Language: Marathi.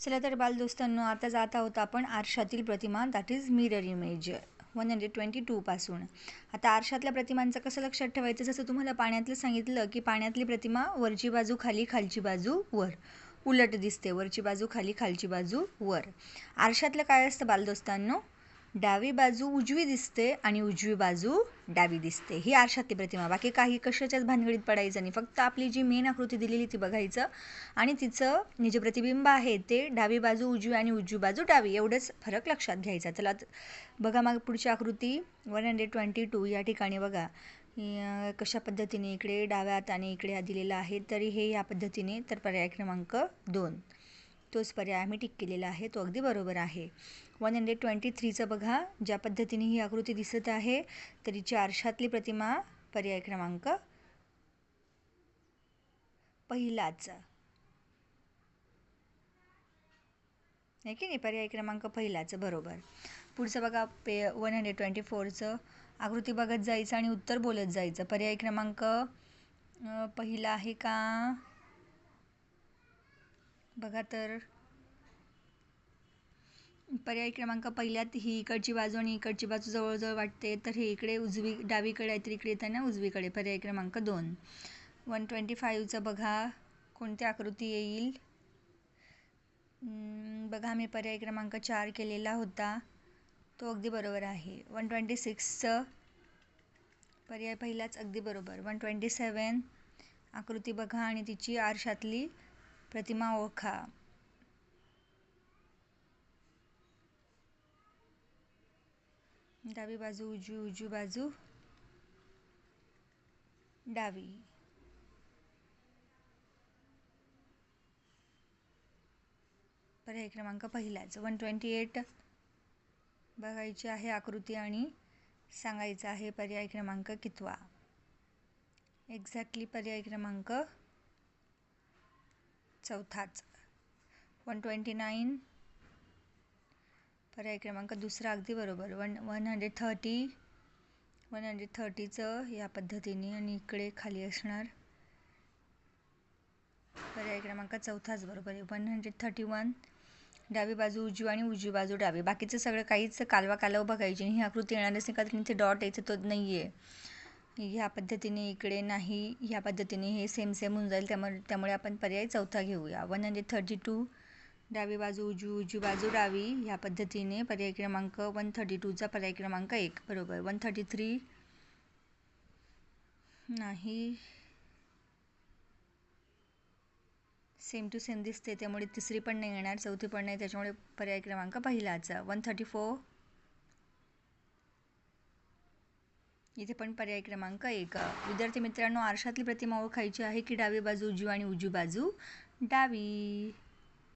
चला तर बालदोस्तांनो आता जात आहोत आपण आरशातील प्रतिमा. That is mirror image one hundred twenty टूपासून आता आरशातल्या प्रतिमांचं कसं लक्षात ठेवायचं? जसं तुम्हाला पाण्यातलं सांगितलं की पाण्यातली प्रतिमा वरची बाजू खाली खालची बाजू वर. उलट दिसते वरची बाजू खाली खालची बाजू वर. आरशातलं काय असतं बालदोस्तांनो? डावी बाजू उजवी दिसते आणि उजवी बाजू डावी दिसते. ही आरशातली प्रतिमा. बाकी काही कशाच्याच भानगडीत पडायचं नाही. फक्त आपली जी मेन आकृती दिलेली ती बघायचं आणि तिचं जे प्रतिबिंब आहे ते डावी बाजू उजवी आणि उजवी बाजू डावी एवढंच फरक लक्षात घ्यायचा. चला बघा मग पुढची आकृती. One hundred twenty two. या ठिकाणी बघा. कशा पद्धतीने इकडे डाव्या हाताने इकडे हा दिलेला आहे. तरी हे या पद्धतीने. तर पर्याय क्रमांक दोन. तोच पर्याय आम्ही टिक केलेला आहे तो अगदी बरोबर आहे. वन हंड्रेड ट्वेंटी थ्रीचं बघा ज्या पद्धतीने ही आकृती दिसत आहे तरी चारशातली प्रतिमा पर्याय क्रमांक पहिलाच. आहे की नाही? पर्याय क्रमांक पहिलाच बरोबर. पुढचं बघा पे वन हंड्रेड ट्वेंटी फोरचं आकृती बघत जायचं आणि उत्तर बोलत जायचं. पर्याय क्रमांक पहिला आहे का? बघा तर पर्याय क्रमांक पहिल्यात ही इकडची बाजू आणि इकडची बाजू जवळजवळ वाटते. तर हे इकडे उजवी डावीकडे आहे तर इकडे येताना उजवीकडे पर्याय क्रमांक दोन. वन ट्वेंटी फाईव्हचं बघा कोणती आकृती येईल. बघा मी पर्याय क्रमांक चार केलेला होता. तो अगदी बरोबर आहे. वन ट्वेंटी सिक्सचं पर्याय पहिलाच अगदी बरोबर. वन ट्वेंटी सेवन आकृती बघा आणि तिची आरशातली प्रतिमा ओळखा. डावी बाजू उजवी उजवी बाजू. डावी. पर्याय क्रमांक पहिलाच. वन ट्वेंटी एट बघायची आहे आकृती आणि सांगायचं आहे पर्याय क्रमांक कितवा. एक्झॅक्टली पर्याय क्रमांक चौथाच. वन ट्वेंटी नाईन पर्याय क्रमांक दुसरा अगदी बरोबर. One one hundred thirty one hundred थर्टीचं या पद्धतीने आणि इकडे खाली असणार. पर्याय क्रमांक चौथाच बरोबर आहे. वन हंड्रेड थर्टी वन डावी बाजू उजवी आणि उजवी बाजू डावी. बाकीचं सगळं काहीच कालवा कालव बघायची ही आकृती येणारच नाही का इथे डॉट यायचं तो नाही आहे ह्या पद्धतीने इकडे नाही ह्या पद्धतीने हे सेम सेम होऊन जाईल. त्यामुळे त्यामुळे आपण पर्याय चौथा घेऊया. वन हंड्रेड थर्टी टू डावी बाजू उजवी उजवी बाजू डावी. ह्या पद्धतीने पर्याय क्रमांक वन थर्टी टूचा पर्याय क्रमांक एक. बरोबर. वन थर्टी थ्री नाही. सेम टू सेम दिसते. त्यामुळे तिसरी पण नाही येणार चौथी पण नाही. त्याच्यामुळे पर्याय क्रमांक पहिलाचा. वन थर्टी फोर इथे पण पर्याय क्रमांक एक. विद्यार्थी मित्रांनो आरशातली प्रतिमा ओळखायची आहे की डावी बाजू उजवी आणि उजवी बाजू डावी?